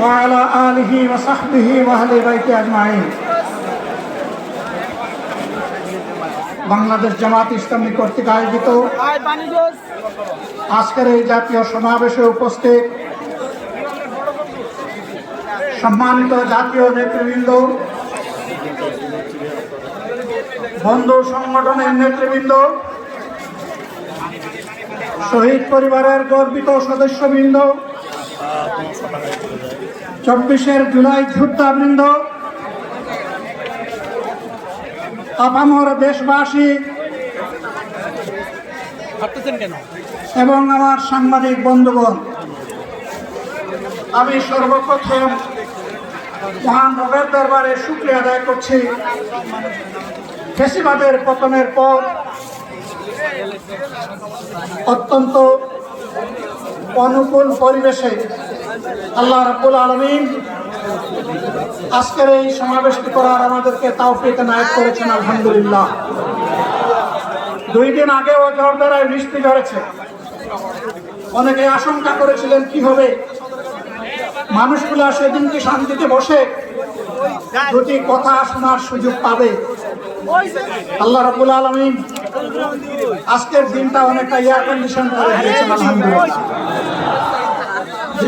وعلى آله وصحبه وأهل بيته أجمعين বাংলাদেশ জামাত ইসলামী কর্তৃক আয়োজিত আজকের এই জাতীয় সমাবেশে উপস্থিত সম্মানিত জাতীয় নেতৃবৃন্দ বন্ধু সংগঠনের নেতৃবৃন্দ শহীদ পরিবারের গর্বিত সদস্যবৃন্দ চব্বিশের জুলাই যোদ্ধাবৃন্দ আপামর দেশবাসী এবং আমার সাংবাদিক বন্ধুগণ আমি সর্বপ্রথম মহান রবের দরবারে শুক্রিয়া আদায় করছি। ফেসিবাদের পতনের পর অত্যন্ত অনুকূল পরিবেশে আল্লাহ রাব্বুল আলমিন আজকের এই সমাবেশটি করার আমাদেরকে তাও পেতে নায়ক করেছেন, আলহামদুলিল্লাহ। দুই দিন আগেও ঝড়ধারায় বৃষ্টি ঝরেছে অনেকে আশঙ্কা করেছিলেন কি হবে মানুষগুলো সেদিন কি শান্তিতে বসে দুটি কথা শোনার সুযোগ পাবে। আল্লাহ রাবুল আলমিন আজকের দিনটা অনেকটা এয়ার কন্ডিশন করে দিয়েছেন আলহামদুলিল্লাহ।